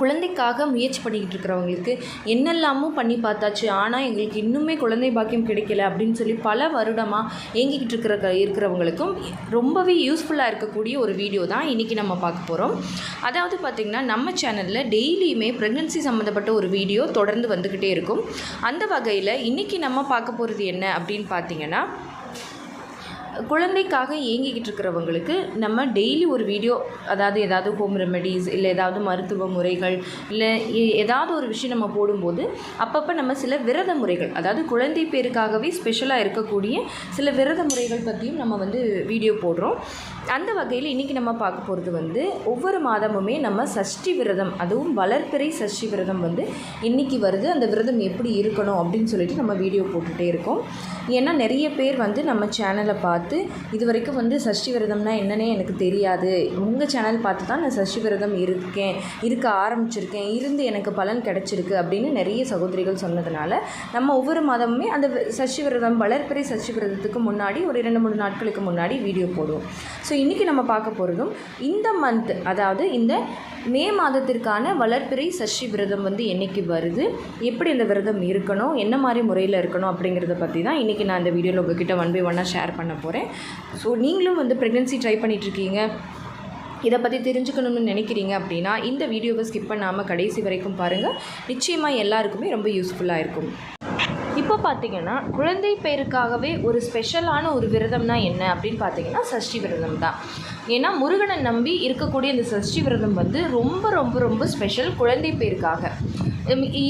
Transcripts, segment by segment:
குழந்தைக்காக முயற்சி பண்ணிக்கிட்டு இருக்கிறவங்களுக்கு என்னெல்லாமோ பண்ணி பார்த்தாச்சு. ஆனால் எங்களுக்கு இன்னுமே குழந்தை பாக்கியம் கிடைக்கல அப்படின்னு சொல்லி பல வருடமாக ஏங்கிக்கிட்டு இருக்கிற இருக்கிறவங்களுக்கும் ரொம்பவே யூஸ்ஃபுல்லாக இருக்கக்கூடிய ஒரு வீடியோ தான் இன்றைக்கி நம்ம பார்க்க போகிறோம் அதாவது பார்த்திங்கன்னா நம்ம சேனலில் டெய்லியுமே ப்ரெக்னென்சி சம்மந்தப்பட்ட ஒரு வீடியோ தொடர்ந்து வந்துக்கிட்டே இருக்கும். அந்த வகையில் இன்றைக்கி நம்ம பார்க்க போகிறது என்ன அப்படின்னு பார்த்தீங்கன்னா குழந்தைக்காக ஏங்கிக்கிட்டு இருக்கிறவங்களுக்கு நம்ம டெய்லி ஒரு வீடியோ அதாவது ஏதாவது ஹோம் ரெமெடிஸ் இல்லை ஏதாவது மருத்துவ முறைகள் இல்லை ஏதாவது ஒரு விஷயம் நம்ம போடும்போது அப்பப்போ நம்ம சில விரத முறைகள் அதாவது குழந்தை பேருக்காகவே ஸ்பெஷலாக இருக்கக்கூடிய சில விரத முறைகள் பற்றியும் நம்ம வந்து வீடியோ போடுறோம். அந்த வகையில் இன்றைக்கி நம்ம பார்க்க போகிறது வந்து ஒவ்வொரு மாதமுமே நம்ம சஷ்டி விரதம் அதுவும் வளர்ப்பிறை சஷ்டி விரதம் வந்து இன்றைக்கி வருது. அந்த விரதம் எப்படி இருக்கணும் அப்படின்னு சொல்லிட்டு நம்ம வீடியோ போட்டுகிட்டே இருக்கோம். ஏன்னா நிறைய பேர் வந்து நம்ம சேனலை பார்த்து இது வரைக்கும் வந்து சஷ்டி விரதம்னா என்னன்னே எனக்கு தெரியாது. உங்கள் சேனல் பார்த்து தான் நான் சஷ்டி விரதம் இருக்கேன் இருக்க ஆரம்பிச்சிருக்கேன் இருந்து எனக்கு பலன் கிடச்சிருக்கு அப்படின்னு நிறைய சகோதரிகள் சொன்னதுனால நம்ம ஒவ்வொரு மாதமுமே அந்த சஷ்டி விரதம் வளர்ப்பிறை சஷ்டி விரதத்துக்கு முன்னாடி ஒரு இரண்டு மூணு நாட்களுக்கு முன்னாடி வீடியோ போடுவோம். ஸோ இன்றைக்கி நம்ம பார்க்க போகிறதும் இந்த மந்த் அதாவது இந்த மே மாதத்திற்கான வளர்ப்பிறை சஷ்டி விரதம் வந்து என்னைக்கு வருது? எப்படி இந்த விரதம் இருக்கணும்? என்ன மாதிரி முறையில் இருக்கணும்? அப்படிங்கிறத பற்றி தான் இன்றைக்கி நான் இந்த வீடியோவில் உங்ககிட்ட ஒன் பை ஒன்னாக ஷேர் பண்ண போகிறேன் ஸோ நீங்களும் வந்து ப்ரெக்னென்சி ட்ரை பண்ணிகிட்ருக்கீங்க இதை பற்றி தெரிஞ்சுக்கணும்னு நினைக்கிறீங்க அப்படின்னா இந்த வீடியோவை ஸ்கிப் பண்ணாமல் கடைசி வரைக்கும் பாருங்கள் நிச்சயமாக எல்லாருக்குமே ரொம்ப யூஸ்ஃபுல்லாக இருக்கும். இப்போ பார்த்தீங்கன்னா குழந்தை பேருக்காகவே ஒரு ஸ்பெஷலான ஒரு விரதம்னா என்ன அப்படின்னு பார்த்தீங்கன்னா சஷ்டி விரதம் தான். ஏன்னா முருகனை நம்பி இருக்கக்கூடிய இந்த சஷ்டி விரதம் வந்து ரொம்ப ரொம்ப ரொம்ப ஸ்பெஷல் குழந்தை பேருக்காக.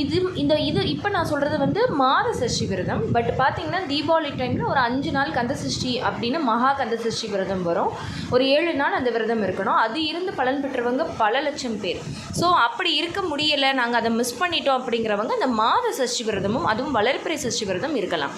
இது இந்த இது இப்போ நான் சொல்கிறது வந்து மாத சஷ்டி விரதம். பட் பார்த்தீங்கன்னா தீபாவளி டைமில் ஒரு அஞ்சு நாள் கந்த சஷ்டி அப்படின்னு மகா கந்த சஷ்டி விரதம் வரும். ஒரு ஏழு நாள் அந்த விரதம் இருக்கணும். அது இருந்து பலன் பெற்றவங்க பல லட்சம் பேர். ஸோ அப்படி இருக்க முடியலை நாங்கள் அதை மிஸ் பண்ணிட்டோம் அப்படிங்கிறவங்க அந்த மாத சஷ்டி விரதமும் அதுவும் வளர்ப்பிறை சஷ்டி விரதம் இருக்கலாம்.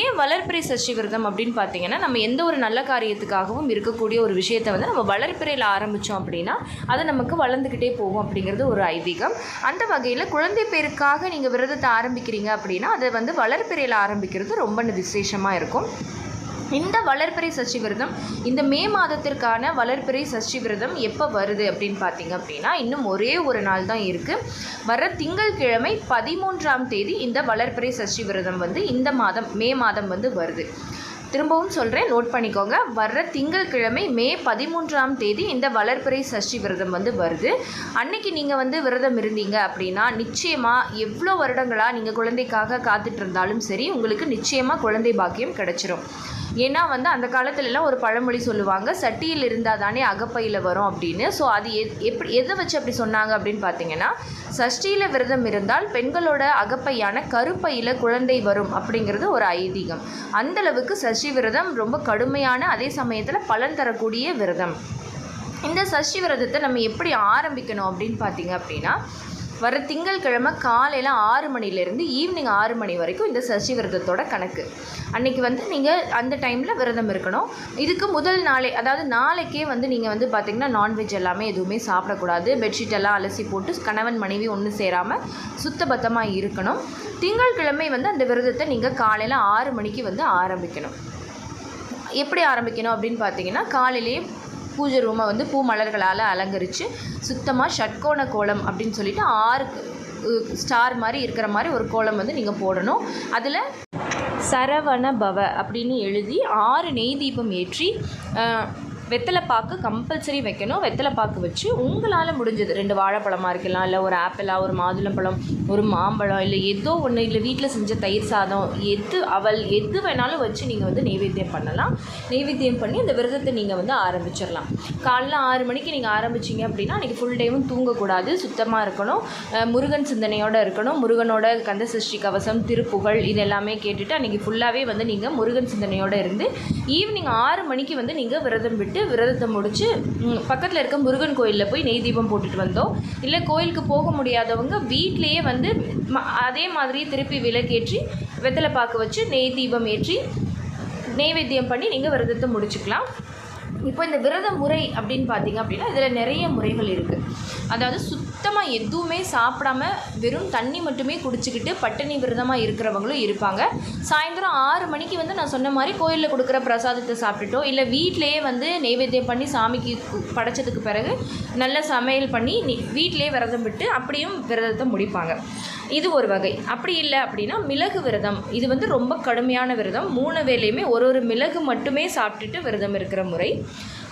ஏன் வளர்ப்பிறை சஷ்டி விரதம் அப்படின்னு பார்த்தீங்கன்னா நம்ம எந்த ஒரு நல்ல காரியத்துக்காகவும் இருக்கக்கூடிய ஒரு விஷயத்தை வந்து நம்ம வளர்ப்பிறையில் ஆரம்பித்தோம் அப்படின்னா அது நமக்கு வளர்ந்துக்கிட்டே போகும் அப்படிங்கிறது ஒரு ஐதீகம். அந்த வகையில் குழந்தை பேருக்காக நீங்கள் விரதத்தை ஆரம்பிக்கிறீங்க அப்படின்னா அதை வந்து வளர்ப்பிறையில் ஆரம்பிக்கிறது ரொம்ப விசேஷமாக இருக்கும். இந்த வளர்ப்பிறை சஷ்டி விரதம் இந்த மே மாதத்திற்கான வளர்ப்பிறை சஷ்டி விரதம் எப்போ வருது அப்படின்னு பார்த்தீங்க அப்படின்னா இன்னும் ஒரே ஒரு நாள் தான் இருக்குது வர திங்கட்கிழமை பதிமூன்றாம் தேதி இந்த வளர்ப்பிறை சஷ்டி விரதம் வந்து இந்த மாதம் மே மாதம் வந்து வருது. திரும்பவும் சொல்கிறேன் நோட் பண்ணிக்கோங்க. வர்ற திங்கட்கிழமை மே பதிமூன்றாம் தேதி இந்த வளர்ப்பிறை சஷ்டி விரதம் வந்து வருது. அன்னைக்கு நீங்கள் வந்து விரதம் இருந்தீங்க அப்படின்னா நிச்சயமாக எவ்வளோ வருடங்களாக நீங்கள் குழந்தைக்காக காத்துட்டு இருந்தாலும் சரி உங்களுக்கு நிச்சயமாக குழந்தை பாக்கியம் கிடைச்சிரும். ஏன்னா வந்து அந்த காலத்துலலாம் ஒரு பழமொழி சொல்லுவாங்க சட்டியில் இருந்தால் தானே அகப்பையில் வரும் அப்படின்னு. ஸோ அது எப்படி எதை வச்சு அப்படி சொன்னாங்க அப்படின்னு பார்த்தீங்கன்னா சஷ்டியில் விரதம் இருந்தால் பெண்களோட அகப்பையான கருப்பையில் குழந்தை வரும் அப்படிங்கிறது ஒரு ஐதீகம். அந்த அளவுக்கு சஷ்டி விரதம் ரொம்ப கடுமையான அதே சமயத்தில் பலன் தரக்கூடிய விரதம். இந்த சஷ்டி விரதத்தை நம்ம எப்படி ஆரம்பிக்கணும் அப்படின்னு பார்த்தீங்க அப்படின்னா வர திங்கட்கிழமை காலையில் ஆறு மணிலேருந்து ஈவினிங் ஆறு மணி வரைக்கும் இந்த சஷ்டி விரதத்தோட கணக்கு. அன்றைக்கி வந்து நீங்கள் அந்த டைமில் விரதம் இருக்கணும். இதுக்கு முதல் நாளே அதாவது நாளைக்கே வந்து நீங்கள் வந்து பார்த்திங்கன்னா நான்வெஜ் எல்லாமே எதுவுமே சாப்பிடக்கூடாது. பெட்ஷீட் எல்லாம் அலசி போட்டு கணவன் மனைவி ஒன்று சேராமல் சுத்தபத்தமாக இருக்கணும். திங்கட்கிழமை வந்து அந்த விரதத்தை நீங்கள் காலையில் ஆறு மணிக்கு வந்து ஆரம்பிக்கணும். எப்படி ஆரம்பிக்கணும் அப்படின்னு பார்த்தீங்கன்னா காலையிலேயே பூஜை ரூமை வந்து பூ மலர்களால் அலங்கரித்து சுத்தமாக ஷட்கோண கோலம் அப்படின்னு சொல்லிட்டு ஆறு ஸ்டார் மாதிரி இருக்கிற மாதிரி ஒரு கோலம் வந்து நீங்கள் போடணும். அதில் சரவண பவ அப்படின்னு எழுதி ஆறு நெய் தீபம் ஏற்றி வெத்தலை வெத்தலைப்பாக்கு கம்பல்சரி வைக்கணும். வெத்தலைப்பாக்கு வச்சு உங்களால் முடிஞ்சது. ரெண்டு வாழைப்பழமாக இருக்கலாம் இல்லை ஒரு ஆப்பிளா ஒரு மாதுளம்பழம் ஒரு மாம்பழம் இல்லை ஏதோ ஒன்று இல்லை வீட்டில் செஞ்ச தயிர் சாதம் எது அவல் எது வேணாலும் வச்சு நீங்கள் வந்து நெய்வேத்தியம் பண்ணலாம். நெய்வேத்தியம் பண்ணி அந்த விரதத்தை நீங்கள் வந்து ஆரம்பிச்சிடலாம். காலைல ஆறு மணிக்கு நீங்கள் ஆரம்பிச்சீங்க அப்படின்னா அன்றைக்கி ஃபுல் டைமும் தூங்கக்கூடாது. சுத்தமாக இருக்கணும். முருகன் சிந்தனையோடு இருக்கணும். முருகனோட கந்த சஷ்டி கவசம் திருப்புகழ் இது எல்லாமே கேட்டுட்டு அன்றைக்கி ஃபுல்லாகவே வந்து நீங்கள் முருகன் சிந்தனையோடு இருந்து ஈவினிங் ஆறு மணிக்கு வந்து நீங்கள் விரதம் விட்டு விரதத்தை முடித்து பக்கத்தில் இருக்க முருகன் கோயிலில் போய் நெய் தீபம் போட்டுட்டு வந்தோம். இல்லை கோயிலுக்கு போக முடியாதவங்க வீட்டிலேயே வந்து ம- அதே மாதிரி திருப்பி விளக்கேற்றி வெத்தலை பாக்கு வச்சு நெய் தீபம் ஏற்றி நெய்வேத்தியம் பண்ணி நீங்கள் விரதத்தை முடிச்சுக்கலாம். இப்போ இந்த விரத முறை அப்படின்னு பார்த்தீங்க அப்படின்னா இதில் நிறைய முறைகள் இருக்குது அதாவது சுத்தமாக எதுவுமே சாப்பிடாம வெறும் தண்ணி மட்டுமே குடிச்சிக்கிட்டு பட்டினி விரதமாக இருக்கிறவங்களும் இருப்பாங்க. சாயந்தரம் ஆறு மணிக்கு வந்து நான் சொன்ன மாதிரி கோயிலில் கொடுக்குற பிரசாதத்தை சாப்பிட்டுட்டோ இல்லை வீட்டிலேயே வந்து நெய்வேத்தியம் பண்ணி சாமிக்கு படைச்சதுக்கு பிறகு நல்ல சமையல் பண்ணி வீட்டிலே வீட்டிலேயே விரதம் விட்டு அப்படியும் விரதத்தை முடிப்பாங்க. இது ஒரு வகை. அப்படி இல்லை அப்படின்னா மிளகு விரதம். இது வந்து ரொம்ப கடுமையான விரதம். மூணு வேளையுமே ஒரு ஒரு மிளகு மட்டுமே சாப்பிட்டுட்டு விரதம் இருக்கிற முறை.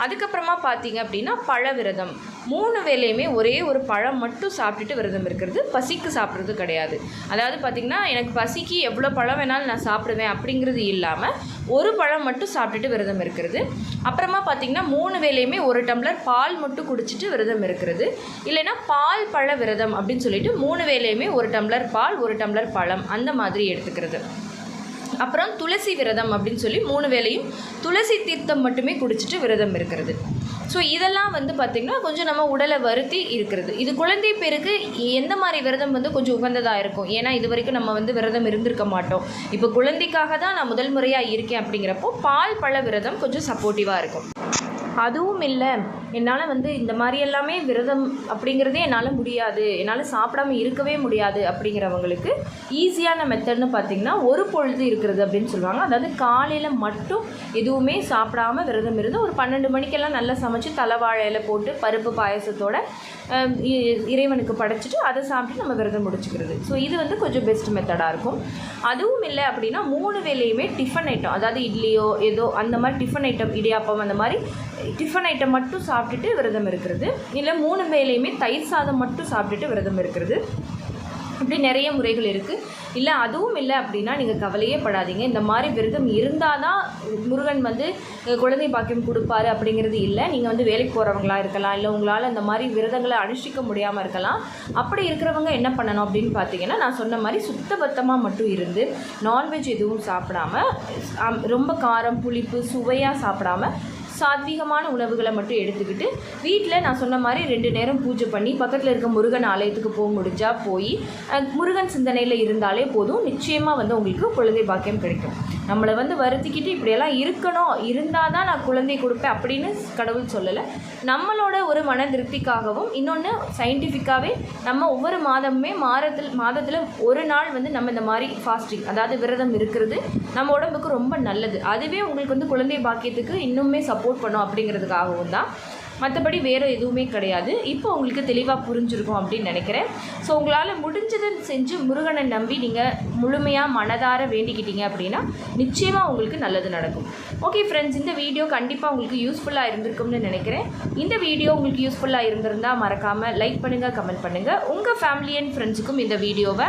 அதுக்கப்புறமா பார்த்தீங்க அப்படின்னா பழ விரதம் மூணு வேலையுமே ஒரே ஒரு பழம் மட்டும் சாப்பிட்டுட்டு விரதம் இருக்கிறது. பசிக்கு சாப்பிட்றது கிடையாது. அதாவது பார்த்திங்கன்னா எனக்கு பசிக்கு எவ்வளோ பழம் வேணாலும் நான் சாப்பிடுவேன் அப்படிங்கிறது இல்லாமல் ஒரு பழம் மட்டும் சாப்பிட்டுட்டு விரதம் இருக்கிறது. அப்புறமா பார்த்திங்கன்னா மூணு வேலையுமே ஒரு டம்ளர் பால் மட்டும் குடிச்சிட்டு விரதம் இருக்கிறது. இல்லைன்னா பால் பழ விரதம் அப்படின்னு சொல்லிட்டு மூணு வேலையுமே ஒரு டம்ளர் பால் ஒரு டம்ளர் பழம் அந்த மாதிரி எடுத்துக்கிறது. அப்புறம் துளசி விரதம் அப்படின்னு சொல்லி மூணு வேலையும் துளசி தீர்த்தம் மட்டுமே குடிச்சிட்டு விரதம் இருக்கிறது. ஸோ இதெல்லாம் வந்து பார்த்திங்கன்னா கொஞ்சம் நம்ம உடலை வருத்தி இருக்கிறது. இது குழந்தை பேருக்கு எந்த மாதிரி விரதம் வந்து கொஞ்சம் உகந்ததாக இருக்கும்? ஏன்னா இது வரைக்கும் நம்ம வந்து விரதம் இருந்திருக்க மாட்டோம். இப்போ குழந்தைக்காக தான் நான் முதல் முறையாக இருக்கேன் அப்படிங்கிறப்போ பால் பழ விரதம் கொஞ்சம் சப்போர்ட்டிவாக இருக்கும். அதுவும் இல்லை. என்னால் வந்து இந்த மாதிரி எல்லாமே விரதம் அப்படிங்கிறதே என்னால் முடியாது. என்னால் சாப்பிடாம இருக்கவே முடியாது அப்படிங்கிறவங்களுக்கு ஈஸியான மெத்தட்னு பார்த்திங்கன்னா ஒரு பொழுது இருக்கிறது அப்படின்னு சொல்லுவாங்க. அதாவது காலையில் மட்டும் எதுவுமே சாப்பிடாம விரதம் இருந்து ஒரு பன்னெண்டு மணிக்கெல்லாம் நல்லா சமைச்சு தலைவாழையில் போட்டு பருப்பு பாயசத்தோட இ- இறைவனுக்கு படைச்சிட்டு அதை சாப்பிட்டு நம்ம விரதம் முடிச்சுக்கிறது. ஸோ இது வந்து கொஞ்சம் பெஸ்ட் மெத்தடாக இருக்கும். அதுவும் இல்லை அப்படின்னா மூணு வேளையுமே டிஃபன் ஐட்டம் அதாவது இட்லியோ ஏதோ அந்த மாதிரி டிஃபன் ஐட்டம் இடியாப்பம் அந்த மாதிரி டிஃபன் ஐட்டம் மட்டும் சாப்பிட்டுட்டு விரதம் இருக்கிறது. இல்லை மூணு வேலையுமே தயிர் சாதம் மட்டும் சாப்பிட்டுட்டு விரதம் இருக்கிறது. இப்படி நிறைய முறைகள் இருக்குது இல்லை அதுவும் இல்லை அப்படின்னா நீங்கள் கவலையே படாதீங்க. இந்த மாதிரி விரதம் இருந்தால் தான் முருகன் வந்து குழந்தை பாக்கியம் கொடுப்பாரு அப்படிங்கிறது இல்லை. நீங்கள் வந்து வேலைக்கு போகிறவங்களா இருக்கலாம். இல்லை உங்களால் இந்த மாதிரி விரதங்களை அனுஷ்டிக்க முடியாமல் இருக்கலாம். அப்படி இருக்கிறவங்க என்ன பண்ணணும் அப்படின்னு பார்த்தீங்கன்னா நான் சொன்ன மாதிரி சுத்தபத்தமாக மட்டும் இருந்து நான்வெஜ் எதுவும் சாப்பிடாம ரொம்ப காரம் புளிப்பு சுவையாக சாப்பிடாம சாத்வீகமான உணவுகளை மட்டும் எடுத்துக்கிட்டு வீட்டில் நான் சொன்ன மாதிரி ரெண்டு நேரம் பூஜை பண்ணி பக்கத்தில் இருக்க முருகன் ஆலயத்துக்கு போக முடிஞ்சா போய் முருகன் சிந்தனையில் இருந்தாலே போதும். நிச்சயமாக வந்து உங்களுக்கு குழந்தை பாக்கியம் கிடைக்கும். நம்மளை வந்து வருத்திக்கிட்டு இப்படியெல்லாம் இருக்கணும் இருந்தால் தான் நான் குழந்தை கொடுப்பேன் அப்படின்னு கடவுள் சொல்லலை. நம்மளோட ஒரு மன திருப்திக்காகவும் இன்னொன்று சயின்டிஃபிக்காகவே நம்ம ஒவ்வொரு மாதமுமே மாதத்தில் மாதத்தில் ஒரு நாள் வந்து நம்ம இந்த மாதிரி ஃபாஸ்டிங் அதாவது விரதம் இருக்கிறது நம்ம உடம்புக்கு ரொம்ப நல்லது. அதுவே உங்களுக்கு வந்து குழந்தை பாக்கியத்துக்கு இன்னுமே சப்போர்ட் பண்ணும் அப்படிங்கிறதுக்காகவும் தான். மற்றபடி வேறு எதுவுமே கிடையாது. இப்போ உங்களுக்கு தெளிவாக புரிஞ்சிருக்கும் அப்படின்னு நினைக்கிறேன். ஸோ உங்களால் முடிஞ்சதை செஞ்சு முருகனை நம்பி நீங்கள் முழுமையாக மனதார வேண்டிக்கிட்டீங்க அப்படின்னா நிச்சயமாக உங்களுக்கு நல்லது நடக்கும். ஓகே ஃப்ரெண்ட்ஸ் இந்த வீடியோ கண்டிப்பாக உங்களுக்கு யூஸ்ஃபுல்லாக இருந்திருக்கும்னு நினைக்கிறேன். இந்த வீடியோ உங்களுக்கு யூஸ்ஃபுல்லாக இருந்திருந்தால் மறக்காமல் லைக் பண்ணுங்கள் கமெண்ட் பண்ணுங்கள் உங்கள் ஃபேமிலி அண்ட் ஃப்ரெண்ட்ஸுக்கும் இந்த வீடியோவை